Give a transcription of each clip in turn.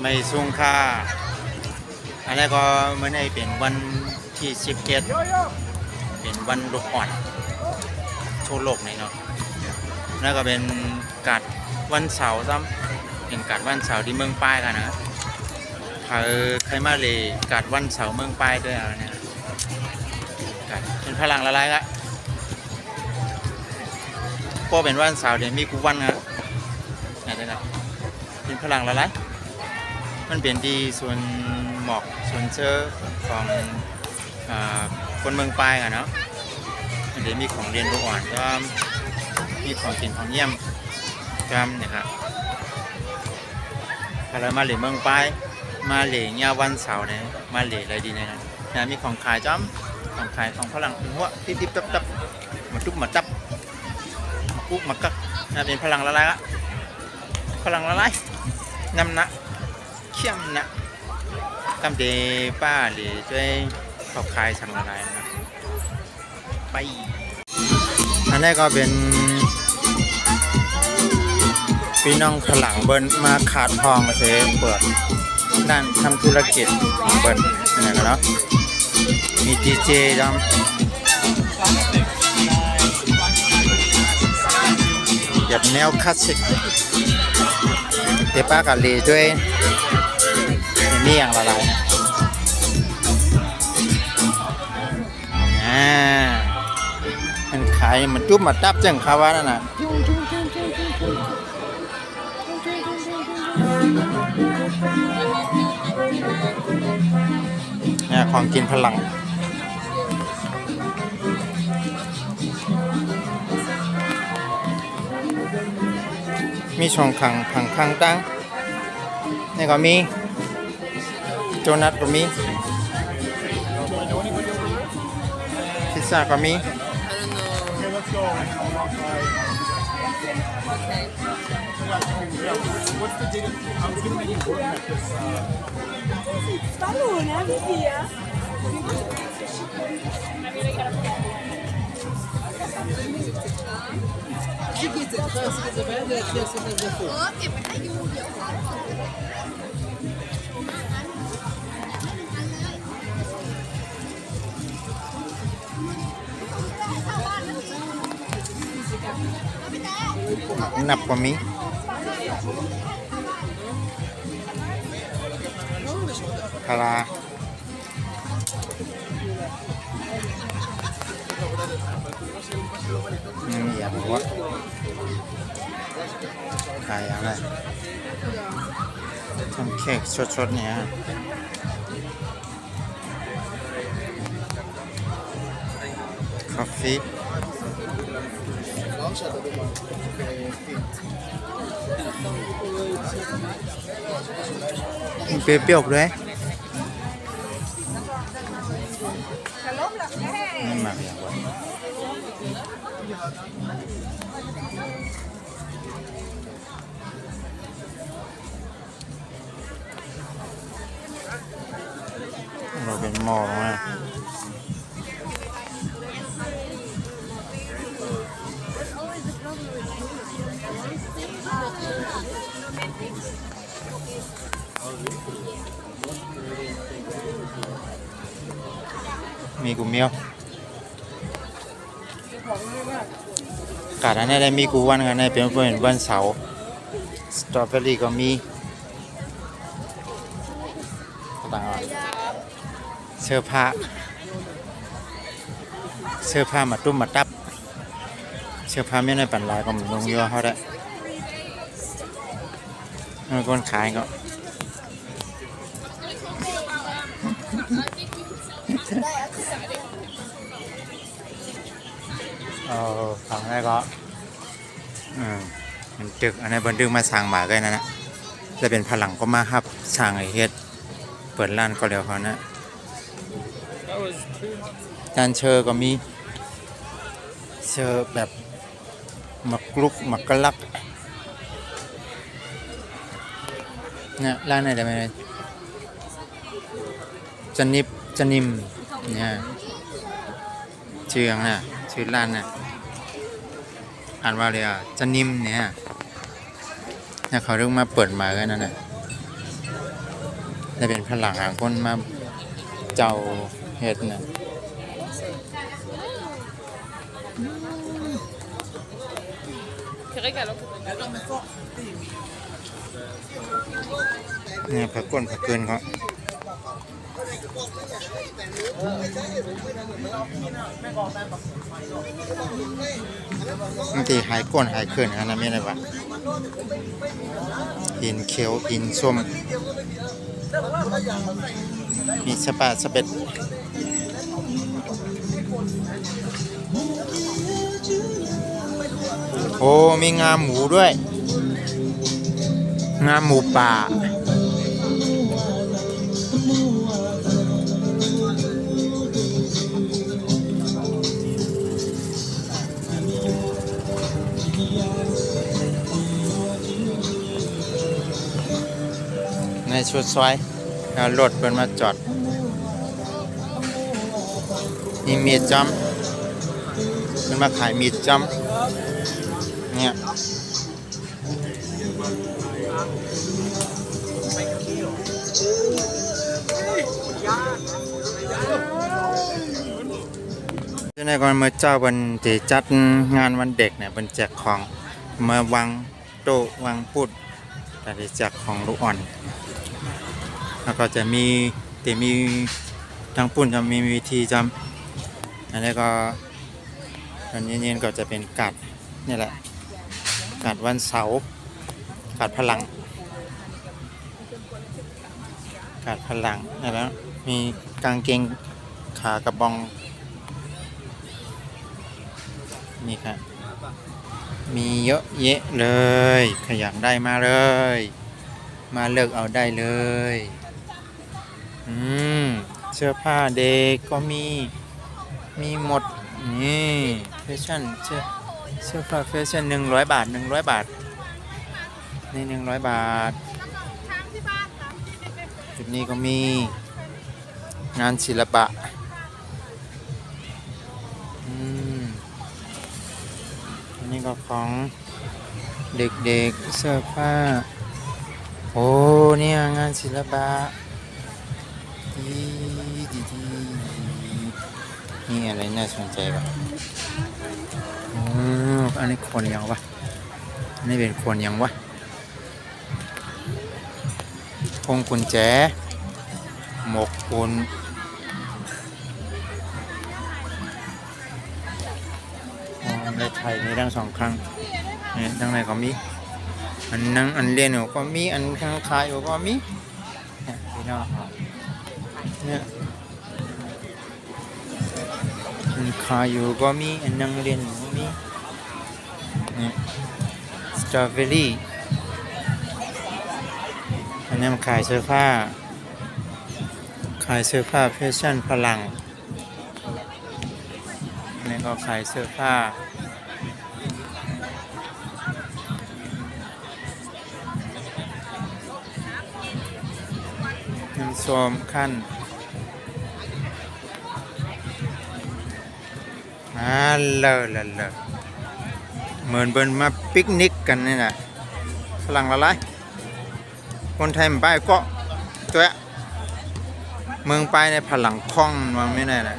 ไม่สูงค่าอันนี้ก็เมื่อในเป็นวันที่สิบเจ็ดเป็นวันโลกอ่อนทั่วโลกในเนาะแล้วก็เป็นการวันเสาร์ซ้ำเป็นการวันเสาร์ที่เมืองป้ายกันนะใครใครมาเลยการวันเสาร์เมืองป้ายด้วยอะไรเนี่ยการเป็นพลังละลายละก็เป็นวันเสาร์เดี๋ยวมีกูวันอะอะไรนะเป็นพลังละลาย มันเป็นที่ส่วนหมอกส่วนเชื้อของอคนเมืองปลายอะเนาะมันจะมีของเรียนรู้อ่อนก็มีของกินของเยี่ยมจำเนี่ยครับถ้าเรามาเหล่เมืองปลายมาเหล่เนี่ยวันเสาร์เนี่ยมาเหล่อะไรดีเนยนะนะมีของขายจ้ำของขายของฝรั่งหัวติ๊บติ๊บตับตับมาจุบมาจับมากุ๊กมากักนะเป็นพลังละลายละพลังละลายน้ำหนัก เข้มนะตำเดป้าหรือด้วยเขาคายสั่งละลายนะไป อันนี้ก็เป็นพี่น้องฝรั่งเบิ้นมาขาดทองเซเปิดด้านทำธุรกิจของเบิ้นนี่นกันเนาะมีดีเจดำแบบแนวคลาสสิกเดป้ากับลีด้วย เนี่อย่างละลายนะอ่ามันขายมันจุ๊บมาตับจังคาว่านั่นน่ะเนี่ยของกินพลังมีช่องขังผังข้างตั้งนี่ก็มี โจนัทก็มีพิซซ่าก็มี Falou, né, Vivian? Ơ, em phải thấy vui vậy นับก็มีคาราไม่มีอย่างวะขายอะไรทำเค้กสดๆเนี่ยฮะ coffee มี เปรี้ยวๆด้วยนี่หมักอย่า มีกูเมียวกาดอันนี้ได้มีกูวันกันในเป็นเป็นวันเสาร์สตรอเบอรี่ก็มีต่างเสื้อผ้าเสื้อผ้ามาตุ้มมาตับ เสื้อผ้าไม่ได้ปั่นลายก็มันลงเยอะเขาได้คนขายก็ เออทำได้ก็อืมมันตึกอันนี้บันทึกมาสร้างหมากันนะนะแล้วเป็นพลังก็มาฮับสร้างไอ้เฮ็ดเปิดร้านก็เร็วเขานะจานเชอร์ก็มี เชอร์แบบหมักลุกหมักกะลักเนี่ยร้านไหนได้ไหมจันนิบจันนิมเนี่ยเชื่ออย่างน่ะ ชื่อร้านนะ่ะอ่านว่าเลยอะจะนิ่มเนี่ยนะเขาเรื่องมาเปิดมากันนั่นน่ะจะเป็นพลังหางคนมาเจ้าเฮ็ดน่ะเนี่ยผักก้นผักเกินเขา บางทีหายก้นหายเกินอันนั้นไม่อะไรวะหินเขียวหินส้มมีสปาสเป็ดโอ้มีงามหมูด้วย งามหมูป่า ในชุดซอยแล้วรถเพิ่นมาจอดมีมีดจอมเพิ่นมาขายมีดจอมเนี่ยที่ในก่อนเมื่อเจ้าวันที่จัดงานวันเด็กเนี่ยเป็นแจกของมาวางโตวางปุดแต่แจกของลูกอ่อน แล้วก็จะมีแต่มีทางปุ่นจะมีวิธีจำอันนี้ก็ตอนเย็นๆก็จะเป็นกัดนี่แหละกัดวันเสาร์กัดพลังกัดพลังนี่แล้วมีกางเกงขากระบองนี่ครับมีเยอะแยะเลย ขยันได้มาเลย มาเลือกเอาได้เลย อืม เสื้อผ้าเด็กก็มี มีหมด นี่แฟชั่นเสื้อเสื้อผ้าแฟชั่นหนึ่งร้อยบาทหนึ่งร้อยบาท นี่หนึ่งร้อยบาท จุดนี้ก็มี งานศิลปะ อืม อันนี้ก็ของเด็กๆเสื้อผ้า โอ้ เนี่ยงานศิลปะ ดีดีดีนี่อะไรน่าสนใจปะอืมอันนี้คนยังวะอันนี้เป็นคนยังวะพวงกุญแจ หมกปุนอ๋อในไทยมีทั้งสองครั้งนี่ทั้งในก็มี อันนั่งอันเรียนอยู่ก็มี อันข้างขายอยู่ก็มีนี่ยพี่น้องครับ เนี่ยอันขายอยู่ก็มีอันนั่งเรียนก็มีเนี่ยสตรอเบอรี่อันนี้มันขายเสื้อผ้า ขายเสื้อผ้าแฟชั่นพลังอันนี้ก็ขายเสื้อผ้าน้ำส้มขั้น อ่าเลอะเลอะเลอะเหมือนเบินมาปิกนิกกันนี่นะฝรั่งละลายคนไทยมันไปก็ตัวะเมืองไปในผลังคล่องมันไม่แน่นะ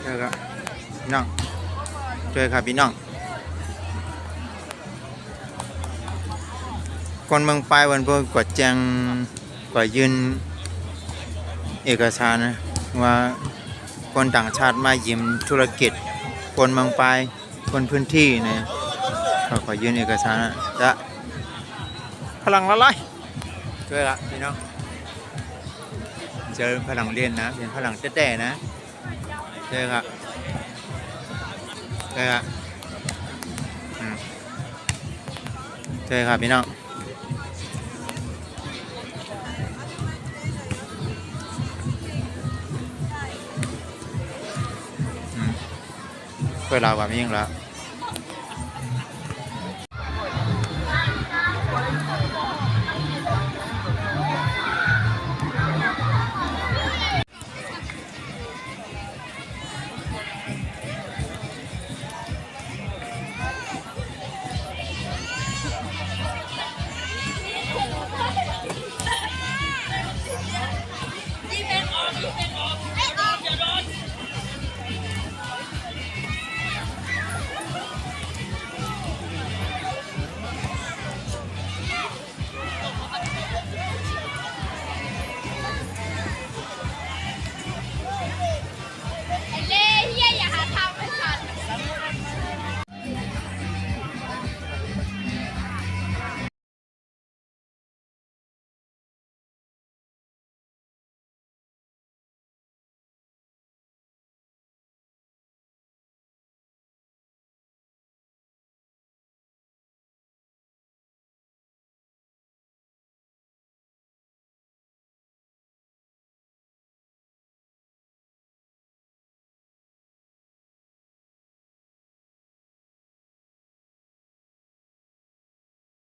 เจอครับพี่น้องเจอครับพี่น้องคนเมืองไปวันเพิ่งกดแจงกดยืนเอกสารนะว่า คนต่างชาติมายืมธุรกิจ คนเมืองปคนพื้นที่เนี่ยขาขอยืนเอกสารนะจะพลังละลายช่วยละพี่น้องเจอพลังเรียนนะเป็นพลังแต้ๆนะเจอครับเจอครับเจอครับพี่น้อง เพื่อเราแบบนี้ยังละ